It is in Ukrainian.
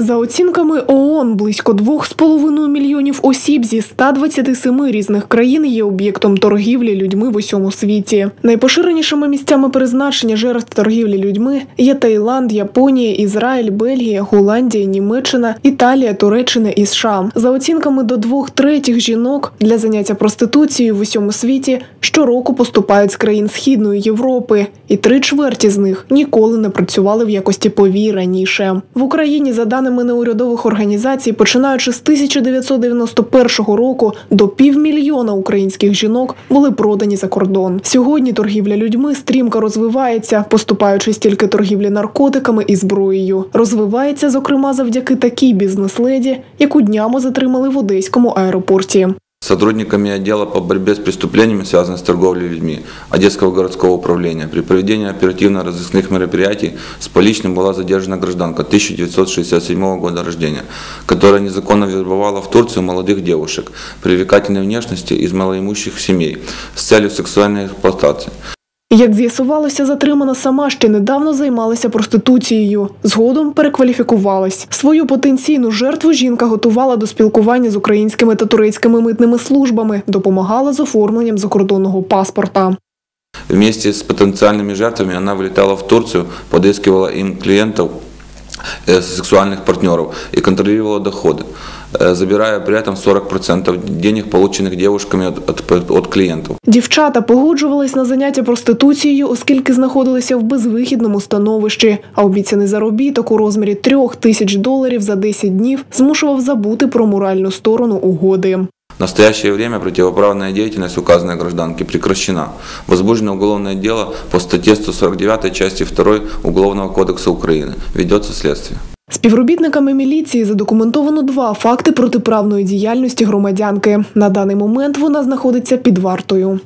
За оцінками ООН, близько 2,5 мільйонів осіб зі 127 різних країн є об'єктом торгівлі людьми в усьому світі. Найпоширенішими місцями призначення жертв торгівлі людьми є Таїланд, Японія, Ізраїль, Бельгія, Голландія, Німеччина, Італія, Туреччина і США. За оцінками до двох третіх жінок для заняття проституцією в усьому світі щороку поступають з країн Східної Європи, і три чверті з них ніколи не працювали в якості повій раніше. В Україні, за даними неурядових організацій, починаючи з 1991 року до півмільйона українських жінок були продані за кордон. Сьогодні торгівля людьми стрімко розвивається, поступаючись тільки торгівлі наркотиками і зброєю. Розвивається, зокрема, завдяки такій бізнес-леді, яку днями затримали в одеському аеропорті. Сотрудниками отдела по борьбе с преступлениями, связанными с торговлей людьми Одесского городского управления при проведении оперативно-розыскных мероприятий с поличным была задержана гражданка 1967 года рождения, которая незаконно вербовала в Турцию молодых девушек привлекательной внешности из малоимущих семей с целью сексуальной эксплуатации. Як з'ясувалося, затримана сама ще недавно займалася проституцією. Згодом перекваліфікувалась. Свою потенційну жертву жінка готувала до спілкування з українськими та турецькими митними службами, допомагала з оформленням закордонного паспорта. Вместе с потенциальными жертвами она вылетала в Турцию, подыскивала им клиентов, э, сексуальных партнеров и контролировала доходы, э, забирая при этом 40% денег, полученных девушками от, от, от клиентов. Дівчата погоджувались на заняття проституцією, оскільки знаходилися в безвихідному становищі. А обіцяний заробіток у розмірі трьох тисяч доларів за 10 днів змушував забути про моральну сторону угоди. В настоящее время противоправная деятельность указанной гражданки прекращена. Возбуждено уголовное дело по статье 149 части 2 Уголовного кодекса Украины. Ведется следствие. Співробітниками міліції задокументовано два факти протиправної діяльності громадянки. На даний момент вона знаходиться під вартою.